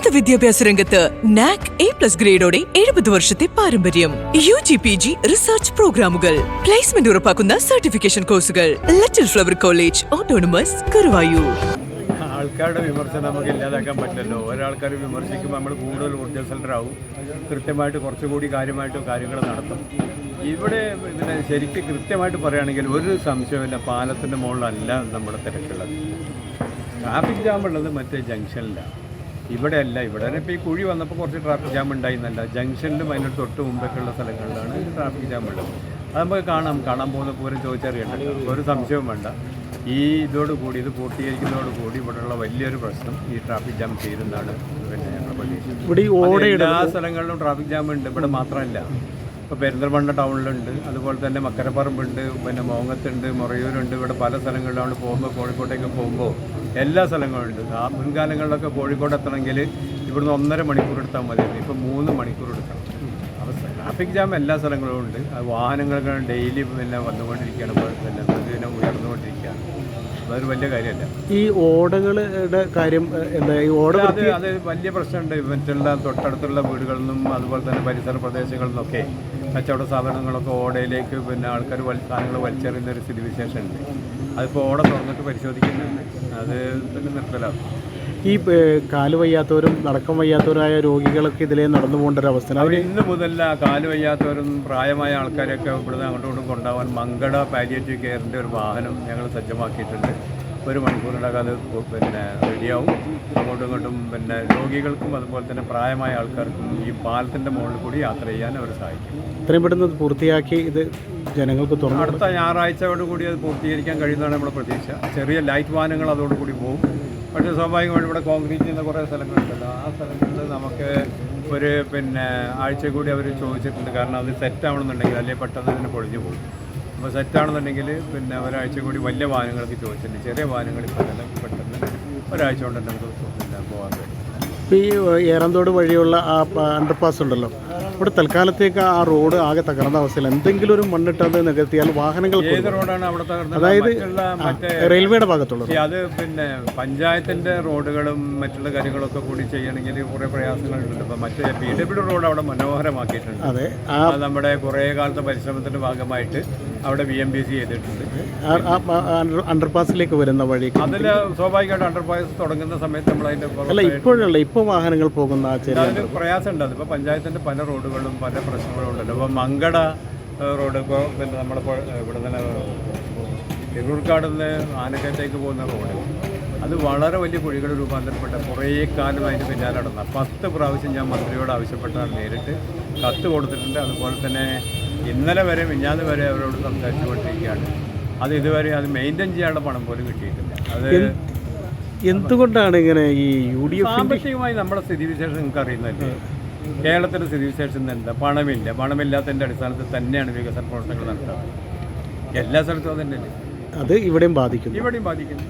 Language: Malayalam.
ഉന്നത വിദ്യാഭ്യാസ രംഗത്ത് നാക് എ പ്ലസ് ഗ്രേഡോടെ എഴുപത് വർഷത്തെ പാരമ്പര്യം. U G P G research പ്രോഗ്രാമുകൾ പ്ലേസ്മെന്റ് ഉറപ്പാക്കുന്ന സർട്ടിഫിക്കേഷൻ കോഴ്സുകൾ little flower college autonomous Karuvayur ആൾക്കാരുടെ വിമർശനം നമുക്ക് ഇല്ലാതാക്കാൻ പറ്റില്ലല്ലോ. ഒരാൾക്കാർ വിമർശിക്കുമ്പോൾ നമ്മൾ കൂടുതൽ ഊർജസ്വലരാകും കൃത്യമായിട്ട് കുറച്ചുകൂടി കാര്യമായിട്ട് കാര്യങ്ങൾ നടത്തും. ഇവിടെ ഇതിനെ ശരിക്കും കൃത്യമായിട്ട് പറയുകയാണെങ്കിൽ ഒരു സംശയമില്ല പാലത്തിന്റെ മുകളിലല്ല നമ്മുടെ തിരക്കുള്ളത്. ട്രാഫിക് ജാം ഉള്ളത് മറ്റേ ജംഗ്ഷനിലാണ്. ഇവിടെ അല്ല ഇവിടെ ഇപ്പോൾ ഈ കുഴി വന്നപ്പോൾ കുറച്ച് ട്രാഫിക് ജാം ഉണ്ടായി എന്നല്ല ജംഗ്ഷനിലും അതിന് തൊട്ട് മുമ്പൊക്കെയുള്ള സ്ഥലങ്ങളിലാണ് ട്രാഫിക് ജാം ഉള്ളത്. അത് നമുക്ക് കാണാം. കാണാൻ പോകുന്ന പൂരം ചോദിച്ചറിയേണ്ട ഒരു സംശയവും വേണ്ട. ഈ ഇതോട് കൂടി ഇത് പൂർത്തീകരിക്കുന്നതോട് കൂടി ഇവിടെയുള്ള വലിയൊരു പ്രശ്നം ഈ ട്രാഫിക് ജാം തീരുന്നതാണ് പിന്നെ ഞങ്ങളുടെ പ്രതീക്ഷ എല്ലാ സ്ഥലങ്ങളിലും ട്രാഫിക് ജാം ഉണ്ട്. ഇവിടെ മാത്രമല്ല ഇപ്പോൾ പെരിന്തൽമണ്ണ ടൗണിലുണ്ട്. അതുപോലെ തന്നെ മക്കരപ്പറമ്പുണ്ട് പിന്നെ മോങ്ങത്തുണ്ട് മൊറയൂരുണ്ട്. ഇവിടെ പല സ്ഥലങ്ങളിലാണ് പോകുമ്പോൾ കോഴിക്കോട്ടേക്ക് പോകുമ്പോൾ എല്ലാ സ്ഥലങ്ങളുണ്ട് ആ മുൻകാലങ്ങളിലൊക്കെ കോഴിക്കോട് എത്തണമെങ്കിൽ ഇവിടുന്ന് ഒന്നര മണിക്കൂർ എടുത്താൽ മതിയായിരുന്നു. ഇപ്പം മൂന്ന് മണിക്കൂർ എടുക്കണം. ട്രാഫിക് ജാം എല്ലാ സ്ഥലങ്ങളും ഉണ്ട്. അത് വാഹനങ്ങളൊക്കെ ഡെയിലി പിന്നെ വന്നുകൊണ്ടിരിക്കുകയാണ്. പിന്നെ പ്രതിദിനം ഉയർന്നുകൊണ്ടിരിക്കുകയാണ്. അതൊരു വലിയ കാര്യമല്ല. ഈ ഓടകളുടെ കാര്യം എന്താ ഈ ഓട അത് അത് വലിയ പ്രശ്നമുണ്ട്. മറ്റുള്ള തൊട്ടടുത്തുള്ള വീടുകളിൽ നിന്നും അതുപോലെ തന്നെ പരിസര പ്രദേശങ്ങളിൽ നിന്നൊക്കെ കച്ചവട സ്ഥാപനങ്ങളൊക്കെ ഓടയിലേക്ക് പിന്നെ ആൾക്കാർ വലിയ സാധനങ്ങൾ വലിച്ചെറിയുന്ന ഒരു സ്ഥിതിവിശേഷമുണ്ട്. അതിപ്പോൾ ഓട തുറന്നിട്ട് പരിശോധിക്കുന്നുണ്ട്. അത് പിന്നെ നിർത്തലാകും ഈ കാൽ വയ്യാത്തവരും നടക്കം വയ്യാത്തവരായ രോഗികളൊക്കെ ഇതിലേ നടന്നു പോകേണ്ട ഒരു അവസ്ഥ. അവർ ഇന്ന് മുതൽ കാൽ വയ്യാത്തവരും പ്രായമായ ആൾക്കാരെയൊക്കെ ഇവിടുന്ന് അങ്ങോട്ടും ഇങ്ങോട്ടും കൊണ്ടുപോകാൻ മങ്കട പാലിയേറ്റീവ് കെയറിന്റെ ഒരു വാഹനം ഞങ്ങൾ സജ്ജമാക്കിയിട്ടുണ്ട്. ഒരു മണിക്കൂറിനകം അത് പിന്നെ റെഡിയാവും. അങ്ങോട്ടും ഇങ്ങോട്ടും പിന്നെ രോഗികൾക്കും അതുപോലെ തന്നെ പ്രായമായ ആൾക്കാർക്കും ഈ പാലത്തിന്റെ മുകളിൽ കൂടി യാത്ര ചെയ്യാൻ അവർ സഹായിക്കും. ഇത്രയും പെട്ടെന്ന് പൂർത്തിയാക്കി ഇത് ജനങ്ങൾക്ക് തുറന്നു അടുത്ത ഞായറാഴ്ചയോടുകൂടി അത് പൂർത്തീകരിക്കാൻ കഴിയുന്നതാണ് നമ്മുടെ പ്രതീക്ഷ. ചെറിയ ലൈറ്റ് വാഹനങ്ങൾ അതോടുകൂടി പോകും പക്ഷേ സ്വാഭാവികമായിട്ടും ഇവിടെ കോൺക്രീറ്റ് ചെയ്യുന്ന കുറേ സ്ഥലങ്ങളുണ്ടല്ലോ. ആ സ്ഥലങ്ങളിൽ നമുക്ക് ഒരു പിന്നെ ആഴ്ച കൂടി അവർ ചോദിച്ചിട്ടുണ്ട്. കാരണം അത് സെറ്റാവണമെന്നുണ്ടെങ്കിൽ അല്ലെങ്കിൽ പെട്ടെന്ന് തന്നെ പൊളിഞ്ഞു പോകും. അപ്പോൾ സെറ്റാണെന്നുണ്ടെങ്കിൽ പിന്നെ ഒരാഴ്ച കൂടി വലിയ വാഹനങ്ങൾക്ക് ചോദിച്ചിട്ടുണ്ട്. ചെറിയ വാഹനങ്ങൾ ഇപ്പോൾ തന്നെ പെട്ടെന്ന് ഒരാഴ്ച കൊണ്ട് തന്നെ നമുക്ക് പോകാൻ കഴിയും ഇപ്പോൾ ഈ ഏറന്തോട് വഴിയുള്ള ആ അണ്ടർപാസ് ഉണ്ടല്ലോ. ഇവിടെ തൽക്കാലത്തേക്ക് ആ റോഡ് ആകെ തകർന്ന അവസ്ഥയിൽ എന്തെങ്കിലും ഒരു മണ്ണിട്ട് അത് നികത്തിയാൽ വാഹനങ്ങൾ റോഡാണ് അവിടെ തകർന്നത്? അതായത് റെയിൽവേയുടെ ഭാഗത്തുള്ളത്. ഈ അത് പിന്നെ പഞ്ചായത്തിന്റെ റോഡുകളും മറ്റുള്ള കാര്യങ്ങളൊക്കെ കൂടി ചെയ്യണമെങ്കിൽ കുറേ പ്രയാസങ്ങളുണ്ട്. ഇപ്പം മറ്റേ പി ഡബ്ല്യു റോഡ് അവിടെ മനോഹരമാക്കിയിട്ടുണ്ട്. അതെ നമ്മുടെ കുറേ കാലത്തെ പരിശ്രമത്തിന്റെ ഭാഗമായിട്ട് അവിടെ വി എം ബി സി ചെയ്തിട്ടുണ്ട്. അണ്ടർപാസിലേക്ക് വരുന്ന വഴി അതിൽ സ്വാഭാവികമായിട്ട് അണ്ടർപാസ് തുടങ്ങുന്ന സമയത്ത് നമ്മൾ അതിന്റെ അല്ല ഇപ്പോഴല്ല ഇപ്പോൾ വാഹനങ്ങൾ പോകുന്ന അതിന് പ്രയാസമുണ്ട് അതിപ്പോൾ പഞ്ചായത്തിന്റെ പല റോഡുകളും പല പ്രശ്നങ്ങളും ഉണ്ടല്ലോ. ഇപ്പോൾ മങ്കട റോഡ് ഇപ്പോൾ പിന്നെ നമ്മുടെ ഇവിടെ തന്നെ തിരൂർക്കാട് നിന്ന് ആനക്കയത്തേക്ക് പോകുന്ന റോഡ്. അത് വളരെ വലിയ കുഴികൾ രൂപാന്തരപ്പെട്ട കുറേ കാലം അതിന് പിന്നാലെ നടന്ന. പത്ത് പ്രാവശ്യം ഞാൻ മന്ത്രിയോട് ആവശ്യപ്പെട്ടാൽ നേരിട്ട്. കത്ത് കൊടുത്തിട്ടുണ്ട്. അതുപോലെ തന്നെ ഇന്നലെ വരെ മിഞ്ഞാന്ന് വരെ അവരോട് സംസാരിച്ചുകൊണ്ടിരിക്കുകയാണ്. അത് ഇതുവരെ അത് മെയിന്റെയിൻ ചെയ്യാനുള്ള പണം പോലും കിട്ടിയിട്ടില്ല. അത് എന്തുകൊണ്ടാണ് ഇങ്ങനെ ഈ യു ഡി എഫ് സാമ്പത്തികമായി നമ്മുടെ സ്ഥിതിവിശേഷം നിങ്ങൾക്ക് അറിയുന്നല്ലേ കേരളത്തിന്റെ സ്ഥിതിവിശേഷം എന്താ? പണമില്ല. പണമില്ലാത്തതിന്റെ അടിസ്ഥാനത്തിൽ തന്നെയാണ് വികസന പ്രവർത്തനങ്ങൾ നടത്തുന്നത് എല്ലാ സ്ഥലത്തും അത് തന്നെയല്ലേ അത് ഇവിടെയും ബാധിക്കുന്നു. ഇവിടെയും ബാധിക്കുന്നു.